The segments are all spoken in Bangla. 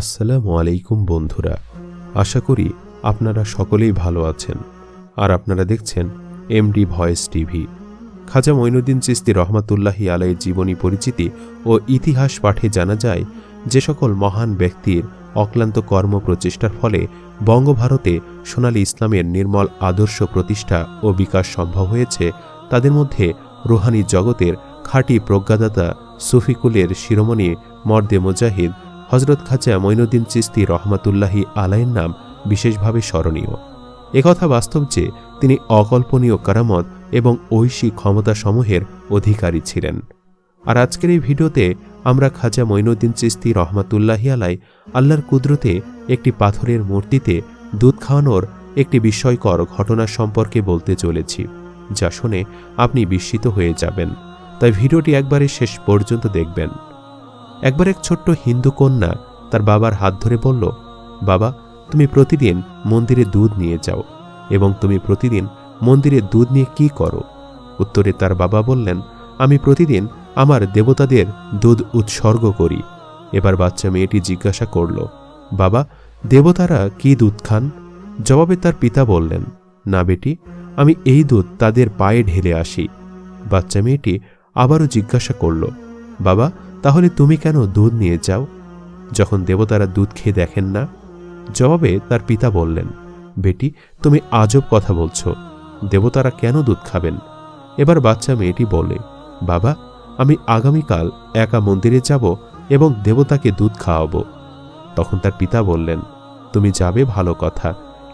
আসসালামু আলাইকুম বন্ধুরা। আশা করি আপনারা সকলেই ভালো আছেন। আর আপনারা দেখছেন MD Voice TV. Khwaja Moinuddin Chishti রহমাতুল্লাহি আলাইয়ের জীবনী পরিচিতি ও ইতিহাস পাঠে জানা যায়, যে সকল মহান ব্যক্তির অক্লান্ত কর্ম প্রচেষ্টার ফলে বঙ্গভারতে সোনালী ইসলামের নির্মল আদর্শ প্রতিষ্ঠা ও বিকাশ সম্ভব হয়েছে, তাদের মধ্যে রুহানি জগতের খাঁটি প্রজ্ঞাদাতা সুফিকুলের শিরোমণি মর্দে মুজাহিদ হজরত খাজা মঈনুদ্দিন চিস্তি রহমাতুল্লাহি আলাইয়ের নাম বিশেষভাবে স্মরণীয়। একথা বাস্তব যে, তিনি অকল্পনীয় কারামত এবং ঐশী ক্ষমতাসমূহের অধিকারী ছিলেন। আর আজকের এই ভিডিওতে আমরা খাজা মঈনুদ্দিন চিস্তি রহমাতুল্লাহি আলাই আল্লাহর কুদরতে একটি পাথরের মূর্তিতে দুধ খাওয়ানোর একটি বিস্ময়কর ঘটনা সম্পর্কে বলতে চলেছি, যা শুনে আপনি বিস্মিত হয়ে যাবেন। তাই ভিডিওটি একবারে শেষ পর্যন্ত দেখবেন। একবার এক ছোট্ট হিন্দু কন্যা তার বাবার হাত ধরে বলল, বাবা, তুমি প্রতিদিন মন্দিরে দুধ নিয়ে যাও এবং তুমি প্রতিদিন মন্দিরে দুধ নিয়ে কি করো? উত্তরে তার বাবা বললেন, আমি প্রতিদিন আমার দেবতাদের দুধ উৎসর্গ করি। এবার বাচ্চা মেয়েটি জিজ্ঞাসা করল, বাবা, দেবতারা কি দুধ খান? জবাবে তার পিতা বললেন, না বেটি, আমি এই দুধ তাদের পায়ে ঢেলে আসি। বাচ্চা মেয়েটি আবারও জিজ্ঞাসা করল, বাবা তাহলে তুমি কেন দুধ নিয়ে যাও? যখন দেবতারা দুধ খেয়ে দেখেন না, জবাবে তার পিতা বললেন, বেটি, তুমি আজব কথা বলছো। দেবতারা কেন দুধ খাবেন? এবার বাচ্চা মেয়েটি বলে, বাবা, আমি আগামীকাল একা মন্দিরে যাব এবং দেবতাকে দুধ খাওয়াবো। তখন তার পিতা বললেন, তুমি যাবে ভালো কথা,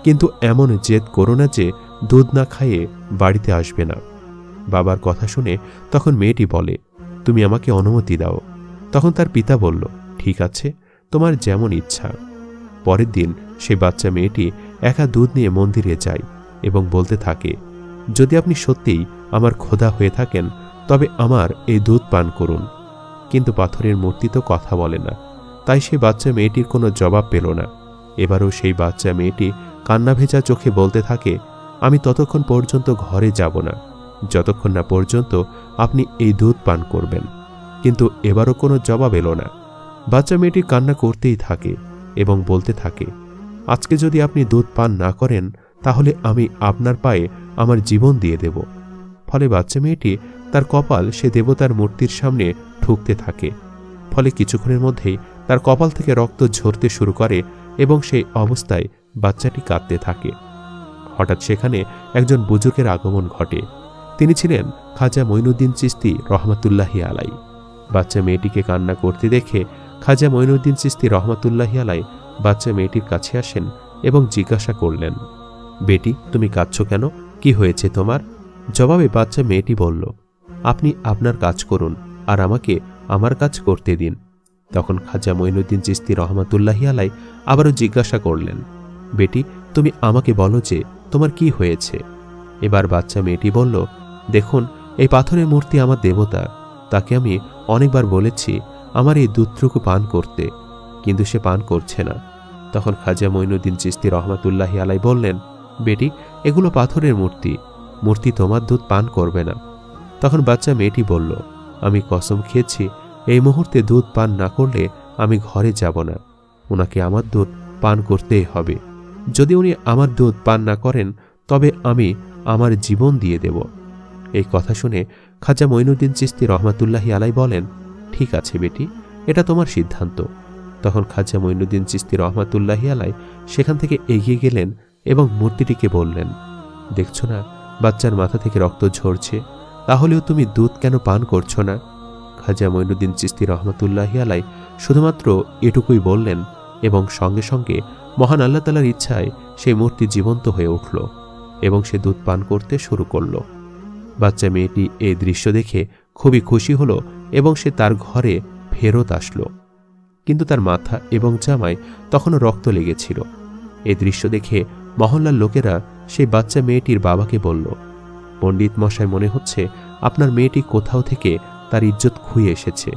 কিন্তু এমন জেদ করো না যে দুধ না খাইয়ে বাড়িতে আসবে না। বাবার কথা শুনে তখন মেয়েটি বলে, তুমি আমাকে অনুমতি দাও। তখন তার পিতা বলল, ঠিক আছে, তোমার যেমন ইচ্ছা। পরের দিন সেই বাচ্চা মেয়েটি একা দুধ নিয়ে মন্দিরে যায় এবং বলতে থাকে, যদি আপনি সত্যিই আমার খোদা হয়ে থাকেন, তবে আমার এই দুধ পান করুন। কিন্তু পাথরের মূর্তি তো কথা বলে না, তাই সেই বাচ্চা মেয়েটির কোনো জবাব পেল না। এবারও সেই বাচ্চা মেয়েটি কান্না ভেজা চোখে বলতে থাকে, আমি ততক্ষণ পর্যন্ত ঘরে যাব না, যতক্ষণ না পর্যন্ত আপনি এই দুধ পান করবেন। কিন্তু এবারও কোনো জবাব এলো না। বাচ্চা মেয়েটি কান্না করতেই থাকে এবং বলতে থাকে, আজকে যদি আপনি দুধ পান না করেন, তাহলে আমি আপনার পায়ে আমার জীবন দিয়ে দেব। ফলে বাচ্চা মেয়েটি তার কপাল সে দেবতার মূর্তির সামনে ঠুকতে থাকে। ফলে কিছুক্ষণের মধ্যেই তার কপাল থেকে রক্ত ঝরতে শুরু করে এবং সেই অবস্থায় বাচ্চাটি কাঁদতে থাকে। হঠাৎ সেখানে একজন বুজুর্গের আগমন ঘটে। তিনি ছিলেন খাজা মঈনুদ্দিন চিস্তি রহমতুল্লাহি আলাই বাচ্চা মেয়েটিকে কান্না করতে দেখে খাজা মঈনুদ্দিন চিস্তি রহমতুল্লাহি আলাই বাচ্চা মেয়েটির কাছে আসেন এবং জিজ্ঞাসা করলেন, বেটি, তুমি কাঁদছ কেন? কি হয়েছে তোমার? জবাবে বাচ্চা মেয়েটি বলল, আপনি আপনার কাজ করুন আর আমাকে আমার কাজ করতে দিন। তখন খাজা মঈনুদ্দিন চিস্তি রহমতুল্লাহি আলাই আবারও জিজ্ঞাসা করলেন, বেটি, তুমি আমাকে বলো যে তোমার কি হয়েছে? এবার বাচ্চা মেয়েটি বলল, দেখুন, এই পাথরের মূর্তি আমার দেবতা, তাকে আমি অনেকবার বলেছি, আমার এই দুধটুকু পান করতে। কিন্তু সে পান করছে না। তখন খাজা মঈনুদ্দিন চিস্তি রহমাতুল্লাহি আলাই বললেন, বেটি, এগুলো পাথরের মূর্তি। মূর্তি তোমার দুধ পান করবে না। তখন বাচ্চা মেয়েটি বলল, আমি কসম খেয়েছি, এই মুহূর্তে দুধ পান না করলে আমি ঘরে যাব না। ওনাকে আমার দুধ পান করতেই হবে। যদি উনি আমার দুধ পান না করেন, তবে আমি আমার জীবন দিয়ে দেব। এই কথা শুনে খাজা মঈনুদ্দিন চিস্তি রহমাতুল্লাহি আলাই বলেন, ঠিক আছে বেটি, এটা তোমার সিদ্ধান্ত। তখন খাজা মঈনুদ্দিন চিস্তি রহমাতুল্লাহি আলাই সেখান থেকে এগিয়ে গেলেন এবং মূর্তিটিকে বললেন, দেখছ না, বাচ্চার মাথা থেকে রক্ত ঝরছে, তাহলেও তুমি দুধ কেন পান করছ না? খাজা মঈনুদ্দিন চিস্তি রহমতুল্লাহি আলাই শুধুমাত্র এটুকুই বললেন এবং সঙ্গে সঙ্গে মহান আল্লাহ তালার ইচ্ছায় সেই মূর্তি জীবন্ত হয়ে উঠল এবং সে দুধ পান করতে শুরু করল। বাচ্চা মেয়েটি এই দৃশ্য দেখে খুবই খুশি হলো এবং সে তার ঘরে ফেরত আসলো। কিন্তু তার মাথা এবং জামায় তখনও রক্ত লেগেছিল। এই দৃশ্য দেখে মহল্লার লোকেরা সেই বাচ্চা মেয়েটির বাবাকে বলল, পণ্ডিত মশাই, মনে হচ্ছে আপনার মেয়েটি কোথাও থেকে তার ইজ্জত খুঁয়ে এসেছে।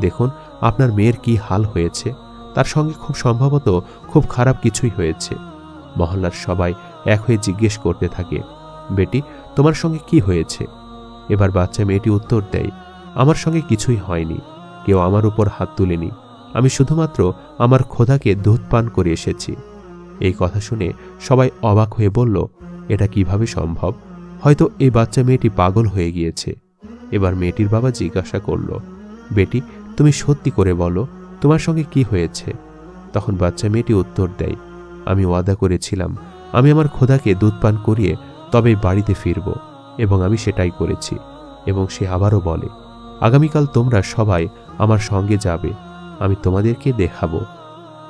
দেখুন, আপনার মেয়ের কি হাল হয়েছে। তার সঙ্গে খুব সম্ভবত খুব খারাপ কিছুই হয়েছে। মহল্লার সবাই এক হয়ে জিজ্ঞেস করতে থাকে। বেটি, তোমার সঙ্গে কি হয়েছে? এবার বাচ্চা মেয়েটি উত্তর দেয়, আমার সঙ্গে কিছুই হয়নি, কেউ আমার উপর হাত তুলেনি, আমি শুধুমাত্র আমার খোদাকে দুধ পান করে এসেছি। এই কথা শুনে সবাই অবাক হয়ে বলল, এটা কীভাবে সম্ভব? হয়তো এই বাচ্চা মেয়েটি পাগল হয়ে গিয়েছে। এবার মেয়েটির বাবা জিজ্ঞাসা করল, বেটি, তুমি সত্যি করে বলো, তোমার সঙ্গে কি হয়েছে? তখন বাচ্চা মেয়েটি উত্তর দেয়, আমি ওয়াদা করেছিলাম, আমি আমার খোদাকে দুধ পান করিয়ে তবেই বাড়িতে ফিরব এবং আমি সেটাই করেছি। এবং সে আবারও বলে, আগামীকাল তোমরা সবাই আমার সঙ্গে যাবে, আমি তোমাদেরকে দেখাবো।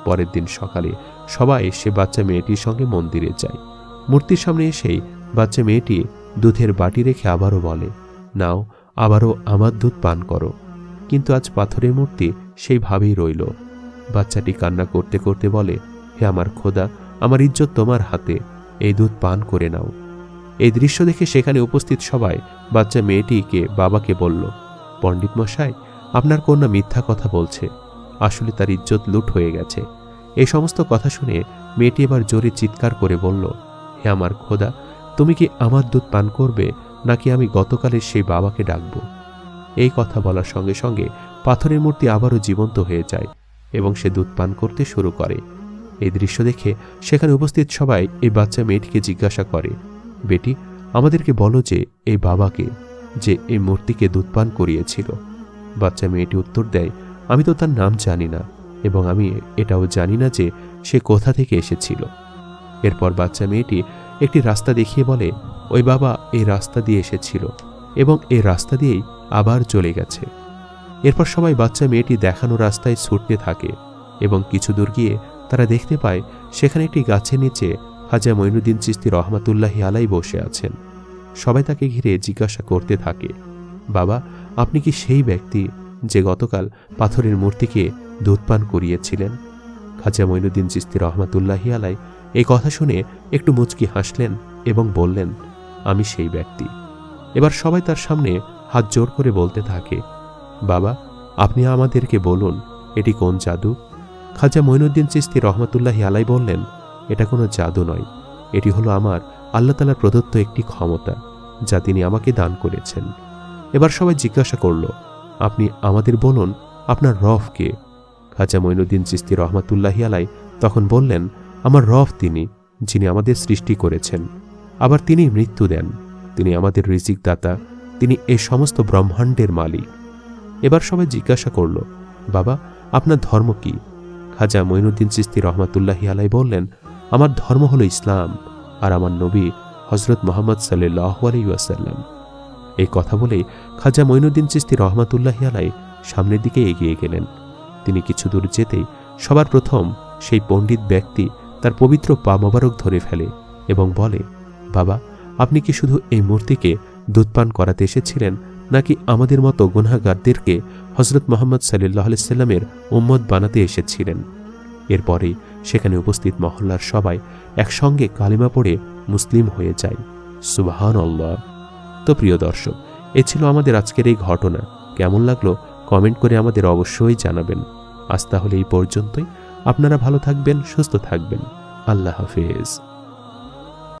পরের দিন সকালে সবাই সে বাচ্চা মেয়েটির সঙ্গে মন্দিরে যায়। মূর্তির সামনে এসেই বাচ্চা মেয়েটি দুধের বাটি রেখে আবারও বলে, নাও, আবারও আমার দুধ পান করো। কিন্তু আজ পাথরের মূর্তি সেইভাবেই রইল। বাচ্চাটি কান্না করতে করতে বলে, হে আমার খোদা, আমার ইজ্জত তোমার হাতে, এই দুধ পান করে নাও। এই দৃশ্য দেখে সেখানে উপস্থিত সবাই বাচ্চা মেয়েটিকে বাবাকে বলল, পণ্ডিত মশাই, আপনার কন্যা মিথ্যা কথা বলছে। আসলে তার ইজ্জত লুট হয়ে গেছে। এই সমস্ত কথা শুনে মেয়েটি এবার জোরে চিৎকার করে বলল, হে আমার খোদা, তুমি কি আমার দুধ পান করবে, নাকি আমি গতকালের সেই বাবাকে ডাকব? এই কথা বলার সঙ্গে সঙ্গে পাথরের মূর্তি আবারও জীবন্ত হয়ে যায় এবং সে দুধ পান করতে শুরু করে। এই দৃশ্য দেখে সেখানে উপস্থিত সবাই এই বাচ্চা মেয়েটিকে জিজ্ঞাসা করে বেটি, আমাদেরকে বলো যে, এই বাবাকে যে এই মূর্তিকে দুধ পান করিয়েছিল। বাচ্চা মেয়েটি উত্তর দেয়, আমি তো তার নাম জানি না, এবং আমি এটাও জানি না যে সে কোথা থেকে এসেছিল। এরপর বাচ্চা মেয়েটি একটি রাস্তা দেখিয়ে বলে, ওই বাবা এই রাস্তা দিয়ে এসেছিল, এবং এই রাস্তা দিয়েই আবার চলে গেছে। এরপর সবাই বাচ্চা মেয়েটি দেখানো রাস্তায় ছুটতে থাকে, এবং কিছু দূর গিয়ে তারা দেখতে পায়, সেখানে একটি গাছের নিচে হাজা মঈনুদ্দিন চিস্তি রহমাতুল্লাহি আলাই বসে আছেন। সবাই তাকে ঘিরে জিজ্ঞাসা করতে থাকে, বাবা, আপনি কি সেই ব্যক্তি যে গতকাল পাথরের মূর্তিকে দুধ পান করিয়েছিলেন? খাজা মঈনুদ্দিন চিস্তি রহমাতুল্লাহি আলাই এই কথা শুনে একটু মুচকি হাসলেন এবং বললেন, আমি সেই ব্যক্তি। এবার সবাই তার সামনে হাত জোর করে বলতে থাকে, বাবা, আপনি আমাদেরকে বলুন, এটি কোন জাদু? খাজা মঈনুদ্দিন চিস্তি রহমতুল্লাহি আলাই বললেন এটা কোনো জাদু নয়। এটি হলো আমার আল্লাহ তালার প্রদত্ত একটি ক্ষমতা, যা তিনি আমাকে দান করেছেন। এবার সবাই জিজ্ঞাসা করল, আপনি আমাদের বলুন, আপনার রফ কে? খাজা মঈনুদ্দিন চিস্তি রহমতুল্লাহি আলাই তখন বললেন, আমার রফ তিনি, যিনি আমাদের সৃষ্টি করেছেন। আবার তিনি মৃত্যু দেন, তিনি আমাদের রিজিক দাতা তিনি এই সমস্ত ব্রহ্মাণ্ডের মালিক। এবার সবাই জিজ্ঞাসা করল, বাবা, আপনার ধর্ম কি? খাজা মঈনুদ্দিন চিস্তি রহমাতুল্লাহি আলাই বললেন আমার ধর্ম হলো ইসলাম আর আমার নবী হজরত মোহাম্মদ সাল্লাহ আলাইসাল্লাম এই কথা বলেই খাজা মঈনুদ্দিন চিস্তি রহমাতুল্লাহি আলাই সামনের দিকে এগিয়ে গেলেন। তিনি কিছু দূর যেতেই সবার প্রথম সেই পণ্ডিত ব্যক্তি তার পবিত্র পা মোবারক ধরে ফেলে এবং বলে, বাবা, আপনি কি শুধু এই মূর্তিকে দুধপান করাতে এসেছিলেন নাকি আমাদের মতো গুনাগারদেরকে হজরত মোহাম্মদ সাল্লাহ সাল্লামের উম্মত বানাতে এসেছিলেন? এরপরে সেখানে উপস্থিত মহল্লার সবাই একসঙ্গে কালিমা পড়ে মুসলিম হয়ে যায়। সুবাহান আল্লাহ তো প্রিয় দর্শক, এ ছিল আমাদের আজকের এই ঘটনা। কেমন লাগল কমেন্ট করে আমাদের অবশ্যই জানাবেন। আজ তাহলে এই পর্যন্তই। আপনারা ভালো থাকবেন, সুস্থ থাকবেন। আল্লাহ হাফেজ।